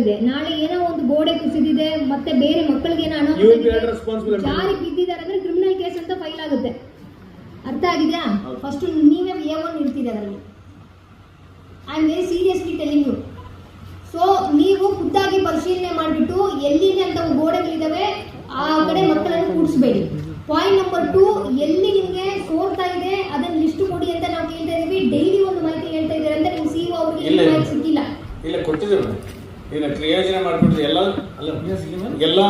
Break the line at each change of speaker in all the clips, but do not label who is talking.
ಆಗಿದೆ ನಾಳೆ ಏನೋ ಒಂದು ಗೋಡೆ ಕುಸಿದಿದೆ ಮತ್ತೆ ಬೇರೆ ಮಕ್ಕಳಿಗೆ ಏನೋ ಅನಾಹುತ ಜಾರಿ ಬಿದ್ದಿದ್ದಾರೆ ಅಂದ್ರೆ ಕ್ರಿಮಿನಲ್ ಕೇಸ್ ಅಂತ ಫೈಲ್ ಆಗುತ್ತೆ. ಅರ್ಥ ಆಗಿದ್ಯಾ. ಫಸ್ಟ್ ನೀವೇ ಎ ಒನ್ ಇರ್ತೀರಿ ಅದರಲ್ಲಿ. I am very seriously telling you so ನೀವು ಖುದ್ದಾಗಿ ಪರಿಶೀಲನೆ ಮಾಡಿಬಿಟ್ಟು ಎಲ್ಲಿದೆ ಅಂತ ಗೋಡೆಗಳಿದಾವೆ ಆ ಕಡೆ ಮಕ್ಕಳನ್ನು ಕೂಡಿಸ್ಬೇಡಿ. ಪಾಯಿಂಟ್ ನಂಬರ್ ಟು ಎಲ್ಲಿ ನಿಮಗೆ ಸೋರ್ತಾ ಇದೆ ಅದನ್ನ ಲಿಸ್ಟ್ ಕೊಡಿ ಅಂತ ನಾವು ಕೇಳ್ತಾ ಇದೀವಿ. ಡೈಲಿ ಒಂದು ಮಾಹಿತಿ ಹೇಳ್ತಾ ಇದ್ದಾರೆ ಅಂತ ನೀವು ಸಿ ಅವ್ರಿಗೆ. ಮಾಹಿತಿ ಸಿಕ್ಕಿಲ್ಲ.
ಇಲ್ಲ ಕೊಟ್ಟಿದ್ದೇವೆ ಪ್ರಯೋಜನೆ ಕ್ರಿಯೋಜನೆ ಮಾಡ್ಕೊಡ್ತೀವಿ ಎಲ್ಲ ಅಲ್ಲ ಎಲ್ಲ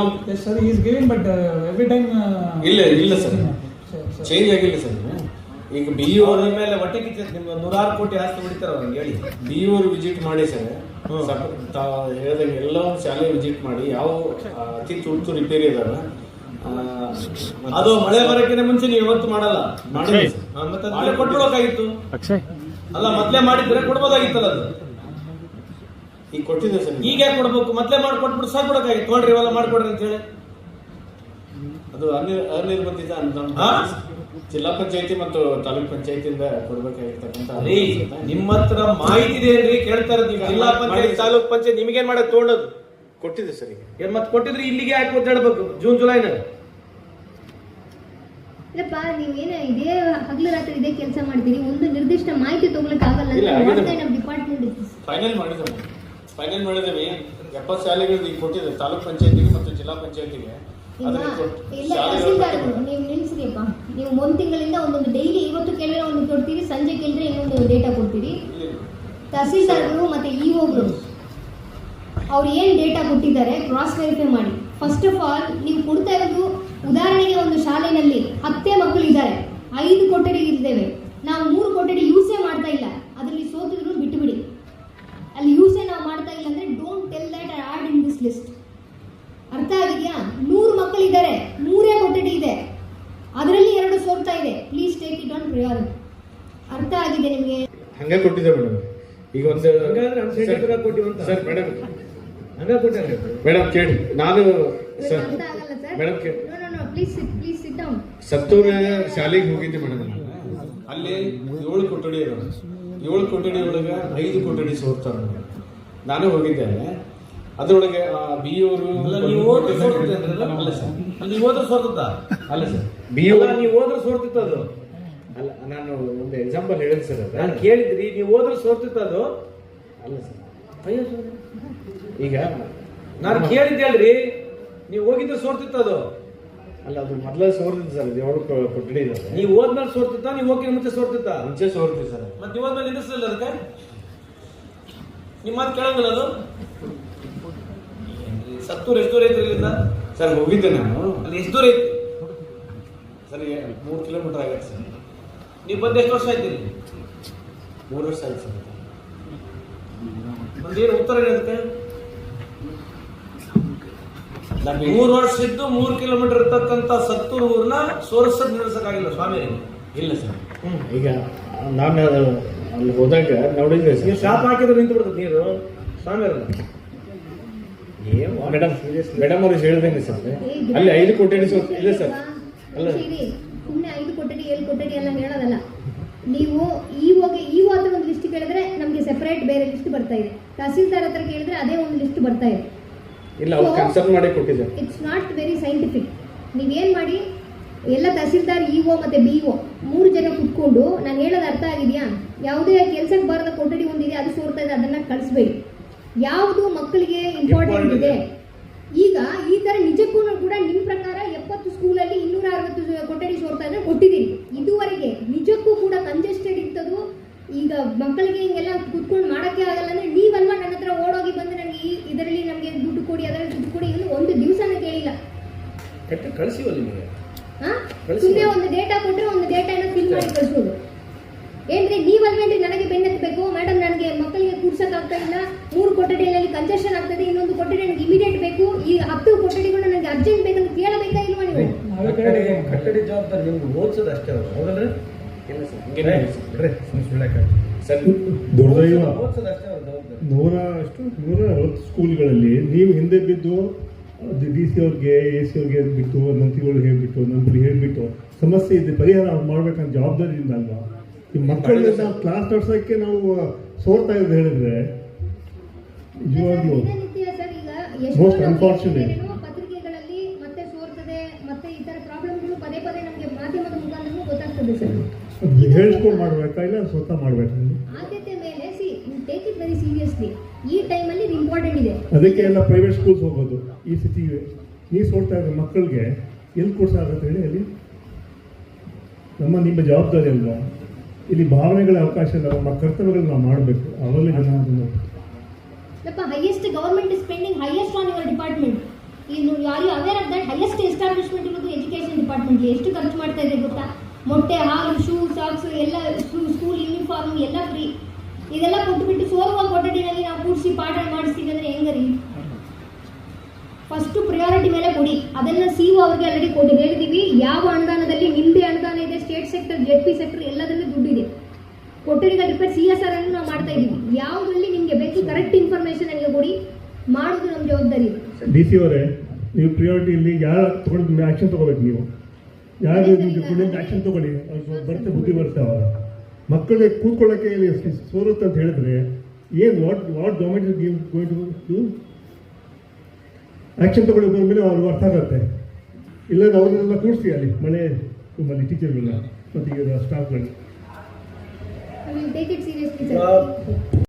sir is giving but every. Uh,
ಇಲ್ಲ ಇಲ್ಲ ಸರ್. ಚೇಂಜ್ ಆಗಿಲ್ಲ. ಸರ್ ಈಗ ಬಿ ಯು
ಅವ್ರ ಮೇಲೆ ಹೊಟ್ಟೆ ಕಿಚ್ಚ ನಿಮ್ಗೆ ನೂರಾರು ಕೋಟಿ ಆಸ್ತಿ ಹೊಡಿತಾರ ಅವ್ರಿಗೆ ಹೇಳಿ.
ಬಿ ಯು ಅವ್ರು ವಿಸಿಟ್ ಮಾಡಿ ಸರ್
ಹೇಳ್ದಂಗೆ
ಸಪ್- ತಾ ಹೇಳಿದಾಗ ಎಲ್ಲ ಒಂದು ಶಾಲೆ ವಿಸಿಟ್ ಮಾಡಿ ಯಾವ ಅತಿ ತುರ್ತು ರಿಪೇರಿ ಇದಾವೆ.
ಅದು ಮಳೆ ಬರೋಕ್ಕಿಂತ ಮುಂಚೆ ನೀವು ಇವತ್ತು ಮಾಡಲ್ಲ. ಮಾಡಿ ಮತ್ತೆ ಕೊಟ್ಬಿಡೋಕಾಗಿತ್ತು.
ಅಕ್ಷಯ್.
ಅಲ್ಲ ಮೊದ್ಲೇ ಮಾಡಿದ್ರೆ ಕೊಡ್ಬೋದಾಗಿತ್ತಲ್ಲ ಅದು?
ಈಗ ಕೊಟ್ಟಿದ್ದೆ ಸರ್.
ಈಗ ಯಾಕೆ ಕೊಡ್ಬೇಕು? ಮೊದ್ಲೇ ಮಾಡ್ಕೊಟ್ಬಿಟ್ಟು ಸಾಕು ಕೊಡಕ್ಕಾಗಿ ನೋಡ್ರಿ ಇವೆಲ್ಲ ಮಾಡ್ಕೊಡ್ರಿ ಅಂತ ಹೇಳಿ.
ಅದು ಅನಿರ್ ಅನಿರ್ಬಂಧಿತ ಅನುದಾನ
ಹಾ?
ಜಿಲ್ಲಾ ಪಂಚಾಯತಿ ಮತ್ತು ತಾಲೂಕ್ ಪಂಚಾಯತಿಯಿಂದ ಕೊಡ್ಬೇಕಾಗಿರ್ತಕ್ಕಂಥ
ನಿಮ್ಮ ಹತ್ರ ಮಾಹಿತಿ ಇದೆ ಏನ್ರಿ ಕೇಳ್ತಾ ಇರೋದು ನೀವು. ಜಿಲ್ಲಾ ಪಂಚಾಯತ್ ತಾಲೂಕ್ ಪಂಚಾಯತ್ ನಿಮಗೇನ್ ಮಾಡಕ್ ತೊಗೊಂಡದು.
ಕೊಟ್ಟಿದೆ ಸರ್. ಈಗ
ಏನ್ ಮತ್ತೆ ಕೊಟ್ಟಿದ್ರೆ ಇಲ್ಲಿಗೆ ಯಾಕೆ ಒದ್ದಾಡ್ಬೇಕು? ಜೂನ್ ಜುಲೈನಾಗ
ಇಲ್ಲಪ್ಪ ನೀವೇನ ಇದೇ ಹಗಲು ರಾತ್ರಿ ಇದೇ ಕೆಲಸ ಮಾಡ್ತೀರಿ. ಒಂದು ನಿರ್ದಿಷ್ಟ ಮಾಹಿತಿ ತಗೊಳಕ್ ಆಗಲ್ಲ
ಇಲ್ಲ,
ನಮ್ಮ ಡಿಪಾರ್ಟ್ಮೆಂಟ್
ಫೈನಲ್ ಮಾಡಿದ್ದೇವೆ ಫೈನಲ್ ಮಾಡಿದೀವಿ ಎಪ್ಪತ್ತು ಶಾಲೆಗಳು ಈಗ ಕೊಟ್ಟಿದ್ದೀವಿ ತಾಲೂಕ್ ಪಂಚಾಯತಿಗೆ ಮತ್ತು ಜಿಲ್ಲಾ ಪಂಚಾಯತಿಗೆ.
ನೀವು ಒಂದು ನೀವು ಒಂದ್ ತಿಂಗಳಿಂದ ಒಂದೊಂದು ಡೈಲಿ ಇವತ್ತು ಕೇಳಿದ್ರೆ ಒಂದು ಕೊಡ್ತೀರಿ ಸಂಜೆ ಕೇಳಿದ್ರೆ ಇನ್ನೊಂದು ಡೇಟಾ ಕೊಡ್ತೀರಿ. ತಹಸೀಲ್ದಾರ್ಗಳು ಮತ್ತೆ ಇಒಗಳು ಅವ್ರು ಏನು ಡೇಟಾ ಕೊಟ್ಟಿದ್ದಾರೆ ಕ್ರಾಸ್ ವೆರಿಫೈ ಮಾಡಿ. ಫಸ್ಟ್ ಆಫ್ ಆಲ್ ನೀವು ಕೊಡ್ತಾ ಇರೋದು ಉದಾಹರಣೆಗೆ ಒಂದು ಶಾಲೆಯಲ್ಲಿ ಹತ್ತೇ ಮಕ್ಕಳು ಇದ್ದಾರೆ. ಐದು ಕೊಠಡಿ ಇದ್ದೇವೆ. ನಾವು ಮೂರು ಕೊಠಡಿ ಯೂಸೇ ಮಾಡ್ತಾ ಇಲ್ಲ. ಅದರಲ್ಲಿ ಸೋತಿದ್ರು ಅಲ್ಲಿ ಆಡ್ ಲಿಸ್ಟ್ ಅರ್ಥ ಆಗಿದೆಯಾ? ನೂರು ಮಕ್ಕಳಿದ್ದಾರೆ. ನೂರೇ ಕೊಠಡಿ ಇದೆ. ಅದರಲ್ಲಿ ಎರಡು ಸೋರ್ತಾ ಇದೆ. Please take it on priority ಅರ್ಥ ಆಗಿದೆ ನಿಮಗೆ?
ಹಂಗೆ ಕೊಟ್ಟಿದೆ ಮೇಡಮ್. ಈಗ ಒಂದು. Sir madam.
ಹಂಗ ಕೊಟ್ಟಾರೆ
ಮೇಡಮ್ ಕೇಳಿ. ನಾನು ಸರ್
ಆಗಲ್ಲ ಸರ್.
ಮೇಡಮ್ ಕೇ
no no no please please sit down
ಸತ್ತೂರ ಶಾಲೆಗೆ ಹೋಗಿದ್ದೆ ಮೇಡಮ್. ಅಲ್ಲಿ ಏಳು ಕೊಠಡಿ ಇರೋದು. ಏಳು ಕೊಠಡಿ ಒಳಗೆ ಐದು ಕೊಠಡಿ ಸೋರ್ತಾರೆ ನಾನು ಹೋಗಿದ್ದೆ ಅಲ್ಲಿ. ಅದ್ರೊಳಗೆ ಬಿ ಅವರು
ಅಲ್ಲ ನೀವು
ಅಲ್ಲಿ
ನೀವು ಹೋದ್ರೆ ಸೋರ್ತದ
ಅಲ್ಲ ಸರ್. ಬಿ
ಅಲ್ಲ, ನೀವು ಹೋದ್ರೆ ಸೋರ್ತಿತ್ತು ಅದು?
ಅಲ್ಲ ನಾನು ಒಂದು ಎಕ್ಸಾಂಪಲ್ ಹೇಳಿದ್ ಸರ್
ನಾನು ಕೇಳಿದ್ರಿ ನೀವು ಹೋದ್ರೆ ಸೋರ್ತಿತ್ತು ಅದು?
ಅಲ್ಲ ಸರ್.
ಅಯ್ಯೋ.
ಈಗ
ನಾನು ಕೇಳಿದ್ದೇಳ್ರಿ ನೀವು ಹೋಗಿದ್ರೆ ಸೋರ್ತಿತ್ತು ಅದು?
ಅಲ್ಲ ಅದು ಮೊದಲೇ ಸೋರ್ತಿತ್ತು ಸರ್ ಏಳು ಕೊ- ಕೊಠಡಿ ಇದಾವೆ
ನೀವು ಹೋದ್ಮೇಲೆ ಸೋರ್ತಿತ್ತ ನೀವು ಹೋಗಿ ಮುಂಚೆ ಸೋರ್ತಿತ್ತ
ಮುಂಚೆ ಸೋರ್ತಿ ಸರ್.
ಮತ್ತೆ ನೀವು ಹೋದ್ಮೇಲೆ ನಿಲ್ಲಿಸಲಿಲ್ಲ ಅದಕ್ಕೆ? ನಿಮ್ಮ ಮಾತು ಕೇಳಂಗಿಲ್ಲ ಅದು? ಸತ್ತೂರು ಎಷ್ಟು ದೂರ ಐತ್ರಿ ಇಲ್ಲಿಂದ?
ಸರ್ ಹೋಗಿದ್ದೆ ನಾನು.
ಅಲ್ಲಿ ಎಷ್ಟು ದೂರ ಐತಿ
ಸರ್ ಮೂರು ಕಿಲೋಮೀಟರ್ ಆಗತ್ತೆ ಸರ್.
ನೀವು ಬಂದು ಎಷ್ಟು ವರ್ಷ ಆಯ್ತು ಇಲ್ಲಿ?
ಮೂರು ವರ್ಷ ಆಯ್ತು ಸರ್.
ಏನು ಉತ್ತರ ಏನು ಅದಕ್ಕೆ?
ನಾನು
ಮೂರು ವರ್ಷ ಇದ್ದು ಮೂರು ಕಿಲೋಮೀಟರ್ ಇರ್ತಕ್ಕಂಥ ಸತ್ತೂರು ಊರ್ನ ಸೋರ್ಸದ್ ನಿಲ್ಲಿಸಕ್ಕಾಗಿಲ್ಲ ಸ್ವಾಮಿ.
ಇಲ್ಲ ಸರ್. ಈಗ ನಾನು ಅಲ್ಲಿ ಹೋದಾಗ ನೋಡಿದ್ರೆ
ಶಾಪ್ ಹಾಕಿದ್ರೆ ನಿಂತು ಬಿಡ್ತದೆ ನೀರು. ಸ್ವಾಮಿ.
ಮೇಡಮ್ ಮೇಡಮ್ ಅವ್ರು ಹೇಳ್ದಂಗೆ ಸರ್ ಅಲ್ಲಿ ಐದು ಕೊಠಡಿ ಇಲ್ಲ ಸರ್ ಅಲ್ಲ
ಸುಮ್ಮನೆ ಐದು ಕೊಠಡಿ ಏಳು ಕೊಠಡಿ ಎಲ್ಲ ಹೇಳೋದಲ್ಲ ನೀವು ಈ ಹೋಗಿ ಈ ಹತ್ರ ಒಂದು ಲಿಸ್ಟ್ ಕೇಳಿದ್ರೆ ನಮಗೆ ಸೆಪರೇಟ್ ಬೇರೆ ಲಿಸ್ಟ್ ಬರ್ತಾ ಇದೆ ತಹಸೀಲ್ದಾರ್ ಹತ್ರ ಕೇಳಿದ್ರೆ ಅದೇ ಒಂದು ಲಿಸ್ಟ್ ಬರ್ತಾ ಇದೆ
ಇಲ್ಲ ಅವ್ರು ಕನ್ಸಲ್ಟ್ ಮಾಡಿ
ಇಟ್ಸ್ ನಾಟ್ ವೆರಿ ಸೈಂಟಿಫಿಕ್ ನೀವೇನು ಮಾಡಿ ಎಲ್ಲ ತಹಸೀಲ್ದಾರ್ ಇ ಒ ಮತ್ತು ಬಿ ಒ ಮೂರು ಜನ ಕುತ್ಕೊಂಡು ನಾನು ಹೇಳೋದು ಅರ್ಥ ಆಗಿದೆಯಾ ಯಾವುದೇ ಕೆಲಸಕ್ಕೆ ಬಾರದ ಕೊಠಡಿ ಒಂದಿದೆ ಅದು ಸೋರ್ತಾ ಇದೆ ಅದನ್ನ ಕಳಿಸ್ಬೇಡಿ ಯಾವುದು ಮಕ್ಕಳಿಗೆ ಇಂಪಾರ್ಟೆಂಟ್ ಇದೆ? ಈಗ ಈ ತರ ನಿಜಕ್ಕೂ ಕೂಡ ನಿಮ್ಮ ಪ್ರಕಾರ ಎಪ್ಪತ್ತು ಸ್ಕೂಲಲ್ಲಿ ಇನ್ನೂರ ಅರವತ್ತು ಕೊಠಡಿ ಸೋರ್ತಾ ಇದ್ರೆ ಕೊಟ್ಟಿದ್ದೀನಿ. ಇದುವರೆಗೆ ನಿಜಕ್ಕೂ ಕೂಡ ಕಂಜೆಸ್ಟೆಡ್ ಇರ್ತದು ಈಗ ಮಕ್ಕಳಿಗೆ ಹಿಂಗೆಲ್ಲ ಕುತ್ಕೊಂಡು ಮಾಡೋಕ್ಕೆ ಆಗಲ್ಲ ಅಂದ್ರೆ ನೀವಲ್ವಾ ನನ್ನ ಹತ್ರ ಓಡೋಗಿ ಬಂದು ನನಗೆ ಈ ಇದರಲ್ಲಿ ನಮಗೆ ದುಡ್ಡು ಕೊಡಿ ಅದರಲ್ಲಿ ದುಡ್ಡು ಕೊಡಿ ಇನ್ನು ಒಂದು ದಿವಸನ ಕೇಳಿಲ್ಲ. ಸುಮ್ಮನೆ ಒಂದು ಡೇಟಾ ಕೊಟ್ಟರೆ ಒಂದು ಡೇಟಾನ ಫಿಲ್ ಮಾಡಿ ಕಳಿಸೋದು ಏನ್ರಿ ನೀವಲ್ವೇನ್ರಿ ನನಗೆ ಬೆನ್ನತ್ತಬೇಕು ಮೇಡಮ್ ನನಗೆ ಮಕ್ಕಳಿಗೆ ಕೂರ್ಸಕ್ ಆಗ್ತಾ ಇಲ್ಲ. ಕೊಠಡಿಯಲ್ಲಿ ಕನ್ಸೆಷನ್ ಆಗ್ತದೆ ಇನ್ನೊಂದು ಕೊಠಡಿ ನನಗೆ ಇಮಿಡಿಯೇಟ್ ಬೇಕು. ಈ ಹತ್ತು ಕೊಠಡಿಗಳು ನನಗೆ ಅರ್ಜೆಂಟ್ ಬೇಕಂತ ಕೇಳಬೇಕಾ ಇಲ್ವಾ ನೀವು?
ಕಟ್ಟಡಿ ಕಟ್ಟಡಿ ಜವಾಬ್ದಾರಿ ನಿಮ್ಗೆ ಓದಿಸೋದು ಅಷ್ಟೇ ಅವ್ರು ಹೌದಲ್ರಿ?
ಇಲ್ಲ ಸರ್ ಹಂಗೇನೇ ಇಲ್ಲ ಸರ್.
ಬಿಡ್ರಿ, ಸುಮ್ನೆ
ಸರ್
ದುರ್ದೈವ
ಓದಿಸೋದು ಅಷ್ಟೇ ಅವ್ರ ಜವಾಬ್ದಾರಿ.
ನೂರ ಅಷ್ಟು? ನೂರ ಅರವತ್ತು ಸ್ಕೂಲ್ಗಳಲ್ಲಿ ನೀವು ಹಿಂದೆ ಬಿದ್ದು ಡಿ ಸಿ ಅವ್ರಿಗೆ ಎ ಸಿ ಅವ್ರಿಗೆ ಬಿಟ್ಟು ಮಂತ್ರಿಗಳು ಹೇಳ್ಬಿಟ್ಟು ನಂಬರಿಗೆ ಹೇಳ್ಬಿಟ್ಟು ಸಮಸ್ಯೆ ಇದೆ ಪರಿಹಾರ ಅವ್ರು ಮಾಡ್ಬೇಕಂತ ಜವಾಬ್ದಾರಿಯಿಂದ ಅಲ್ವಾ ಈ ಮಕ್ಕಳನ್ನ ನಾವು ಕ್ಲಾಸ್ ನಡ್ಸೋಕ್ಕೆ ನಾವು ಸೋರ್ತಾ ಇರೋದು ಹೇಳಿದ್ರೆ ನಿಜವಾಗ್ಲೂ Most
ನಮ್ಗೆ ಪತ್ರಿಕೆಗಳಲ್ಲಿ ಮತ್ತೆ ಸೋರ್ತದೆ ಮತ್ತೆ ಈ ತರ ಪ್ರಾಬ್ಲಮ್ಗಳು ಪದೇ ಪದೇ ನಮಗೆ ಮಾಧ್ಯಮದ ಮುಖಾಂತರ ಗೊತ್ತಾಗ್ತದೆ ಸರ್.
ಅದು ಹೇಳ್ಸ್ಕೊಂಡು ಮಾಡ್ಬೇಕಾ ಇಲ್ಲ ಸ್ವತಃ ಮಾಡಬೇಕಾ?
ಆದ್ಯತೆ ಮೇಲೆ see take it very seriously ಈ ಟೈಮಲ್ಲಿ ಇದು ಇಂಪಾರ್ಟೆಂಟ್ ಇದೆ.
ಅದಕ್ಕೆ ಎಲ್ಲ ಪ್ರೈವೇಟ್ ಸ್ಕೂಲ್ಸ್ ಹೋಗೋದು ಈ ಸ್ಥಿತಿ ನೀವು ಸೋಡ್ತಾ ಇರೋ ಮಕ್ಕಳಿಗೆ ಎಲ್ಲಿ ಅಂತ ಹೇಳಿ ಅಲ್ಲಿ? ನಮ್ಮ ನಿಮ್ಮ ಜವಾಬ್ದಾರಿ ಅಲ್ವಾ? ಇಲ್ಲಿ ಭಾವನೆಗಳ ಅವಕಾಶ ಇಲ್ಲ ನಮ್ಮ ಕರ್ತವ್ಯಗಳನ್ನ ನಾವು ಮಾಡಬೇಕು. ಅವರಲ್ಲಿ ಜನ
ಯಪ್ಪ highest government spending highest on your department ಇನ್ನು ಯಾರು aware of that highest establishment ಇರೋದು ಎಜುಕೇಶನ್ ಡಿಪಾರ್ಟ್ಮೆಂಟ್ ಎಷ್ಟು ಖರ್ಚು ಮಾಡ್ತಾ ಇದೆ ಗೊತ್ತಾ? ಮೊಟ್ಟೆ, ಹಾಲು ಶೂ ಸಾಕ್ಸ್ ಎಲ್ಲ ಸ್ಕೂಲ್ ಯೂನಿಫಾರ್ಮ್ ಎಲ್ಲ ಫ್ರೀ ಇದೆಲ್ಲ ಕೊಟ್ಟುಬಿಟ್ಟು ಸೋರುವ ಕೊಠಡಿನಲ್ಲಿ ನಾವು ಕೂಡಿಸಿ ಪಾಠ ಮಾಡಿಸ್ತೀವಿ ಅಂದ್ರೆ ಹೆಂಗರಿ? ಫಸ್ಟ್ ಪ್ರಿಯಾರಿಟಿ ಮೇಲೆ ಕೊಡಿ. ಅದನ್ನು ಸಿ ಅವ್ರಿಗೆ ಆಲ್ರೆಡಿ ಕೊಟ್ಟು ಹೇಳಿದೀವಿ ಯಾವ ಅನುದಾನದಲ್ಲಿ ನಿಮ್ಮದೇ ಅನುದಾನ ಇದೆ state sector Z P sector ಕೊಠಡಿಗಳ ರಿಪೇರ್ ಸಿ ಎಸ್ ಆರ್ ಅನ್ನು ನಾವು ಮಾಡ್ತಾ ಇದ್ದೀವಿ. ಯಾವುದ್ರಲ್ಲಿ ನಿಮಗೆ ಬೇಕು ಕರೆಕ್ಟ್ ಇನ್ಫಾರ್ಮೇಶನ್ ನನಗೆ ಕೊಡಿ. ಮಾಡೋದು ನಮ್ಮ ಜವಾಬ್ದಾರಿ.
ಡಿ ಸಿ ಅವರೇ ನೀವು ಪ್ರಿಯಾರಿಟಿಯಲ್ಲಿ ಯಾರು ತಗೊಂಡು ಆಕ್ಷನ್ ತಗೋಬೇಕು ನೀವು? ಯಾರು ನಿಮಗೆ ಕುಡಿಯಿಂದ ಆ್ಯಕ್ಷನ್ ತಗೊಳ್ಳಿ? ಅವ್ರು ಬರುತ್ತೆ ಬುದ್ಧಿ ಬರುತ್ತೆ ಅವರ. ಮಕ್ಕಳಿಗೆ ಕೂತ್ಕೊಳ್ಳೋಕ್ಕೆ ಇಲ್ಲಿ ಸೋರುತ್ತೆ ಅಂತ ಹೇಳಿದ್ರೆ ಏನು what what government give going to action ತಗೊಳ್ಳಿ ಮೇಲೆ ಅವ್ರಿಗೆ ಅರ್ಥ ಆಗುತ್ತೆ. ಇಲ್ಲ ಅವ್ರನ್ನೆಲ್ಲ ಕೂರಿಸಿ ಅಲ್ಲಿ ಮನೆ ತುಂಬಲ್ಲಿ ಟೀಚರ್ಗಳನ್ನ ಮತ್ತು ಈಗ ಸ್ಟಾಫ್ಗಳನ್ನ
I will take it seriously
Uh,
sir